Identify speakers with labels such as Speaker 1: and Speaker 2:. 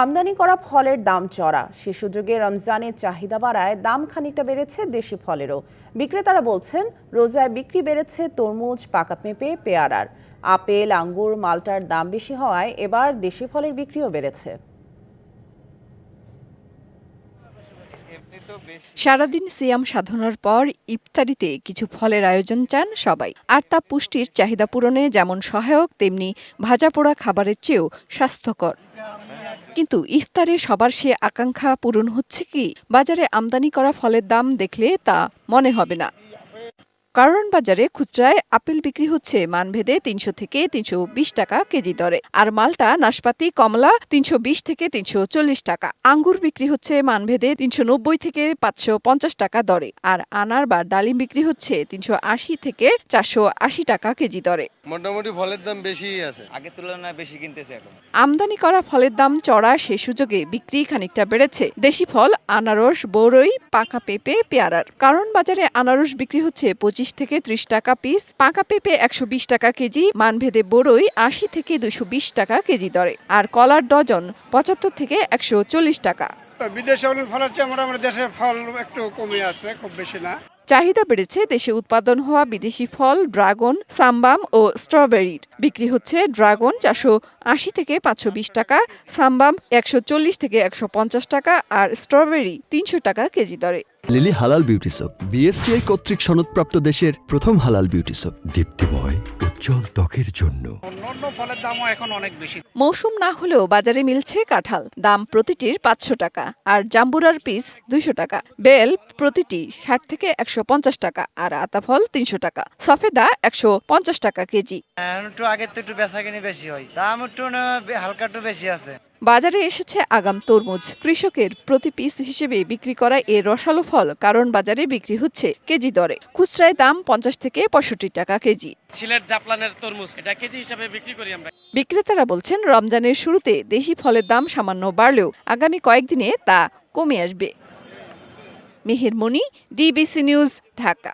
Speaker 1: আমদানি করা ফলের দাম চড়া। সে সুযোগে রমজানের চাহিদা বাড়ায় দাম খানিকটা বেড়েছে দেশি ফলেরও। বিক্রেতারা বলছেন, রোজায় বিক্রি বেড়েছে তরমুজ, পাকা পেঁপে, পেয়ারার। আপেল, আঙ্গুর, মালটার দাম বেশি হওয়ায় এবার দেশি ফলের বিক্রিও বেড়েছে।
Speaker 2: সারাদিন সিয়াম সাধনার পর ইফতারিতে কিছু ফলের আয়োজন চান সবাই। আর তা পুষ্টির চাহিদা পূরণে যেমন সহায়ক, তেমনি ভাজা পোড়া খাবারের চেয়েও স্বাস্থ্যকর। কিন্তু ইফতারে সবার সে আকাঙ্ক্ষা পূরণ হচ্ছে কি? বাজারে আমদানি করা ফলের দাম দেখলে তা মনে হবে না। কারণ বাজারে খুচরায় আপেল বিক্রি হচ্ছে মানভেদে তিনশো থেকে তিনশো বিশ টাকা কেজি দরে। আর মালটা নাশপাতি কমলা তিনশো বিশ থেকে তিনশো চল্লিশ টাকা। আঙ্গুর বিক্রি হচ্ছে মানভেদে তিনশো নব্বই থেকে পাঁচশো পঞ্চাশ টাকা দরে। আর আনার বা ডালিম বিক্রি হচ্ছে তিনশো আশি থেকে চারশো আশি টাকা কেজি দরে।
Speaker 3: মোটামুটি ফলের দাম বেশিই আছে।
Speaker 4: আগের তুলনায় বেশি কিনতেছে এখন।
Speaker 2: আমদানি করা ফলের দাম চড়া সে সুযোগে বিক্রি খানিকটা বেড়েছে। দেশি ফল আনারস বড়ই পাকা পেঁপে পেয়ারার। কারণ বাজারে আনারস বিক্রি হচ্ছে পঁচিশ থেকে ত্রিশ টাকা পিস পাকা পেঁপে একশো বিশ টাকা কেজি, মানভেদে বড়ই আশি থেকে দুশো বিশ টাকা কেজি দরে। আর কলার ডজন পঁচাত্তর থেকে একশো চল্লিশ টাকা।
Speaker 5: বিদেশে অনেক ফল হচ্ছে মোটামুটি দেশের ফল একটু কমে আছে খুব বেশি না।
Speaker 2: চাহিদা বেড়েছে দেশে উৎপাদন হওয়া বিদেশি ফল ড্রাগন সাম্বাম ও স্ট্রবেরির। বিক্রি হচ্ছে ড্রাগন চারশো আশি থেকে পাঁচশো বিশ টাকা সাম্বাম একশো চল্লিশ থেকে একশো পঞ্চাশ টাকা আর স্ট্রবেরি তিনশো টাকা কেজি দরে।
Speaker 6: লিলি হালাল বিউটি সোপ বিএসটিআই কর্তৃক সনদপ্রাপ্ত দেশের প্রথম হালাল বিউটি সোপ
Speaker 7: দীপ্তিময়। উজ্জ্বল ত্বকের জন্য।
Speaker 5: অন্য অন্য ফলের দামও এখন অনেক বেশি।
Speaker 2: মৌসুম না হলেও বাজারে মিলছে কাঁঠাল। দাম প্রতিটির পাঁচশো টাকা আর জাম্বুরার পিস দুইশো টাকা। বেল প্রতিটি ষাট থেকে একশো পঞ্চাশ টাকা আর আতাফল তিনশো টাকা। সফেদা একশো পঞ্চাশ টাকা কেজি।
Speaker 4: একটু আগের তো একটু বেচা কিনে বেশি হয়। দাম একটু না হালকা একটু বেশি আছে।
Speaker 2: বাজারে এসেছে আগাম তরমুজ। কৃষকের প্রতি পিস হিসেবে বিক্রি করা এ রসালো ফল কারণ বাজারে বিক্রি হচ্ছে কেজি দরে। খুচরায় দাম পঞ্চাশ থেকে পঁয়ষট্টি টাকা কেজি।
Speaker 8: সিলেট জাপলানের তরমুজ এটা কেজি হিসাবে বিক্রি করি আমরা।
Speaker 2: বিক্রেতারা বলছেন রমজানের শুরুতে দেশি ফলের দাম সামান্য বাড়লেও আগামী কয়েকদিনে তা কমে আসবে। Meher Moni DBC news Dhaka.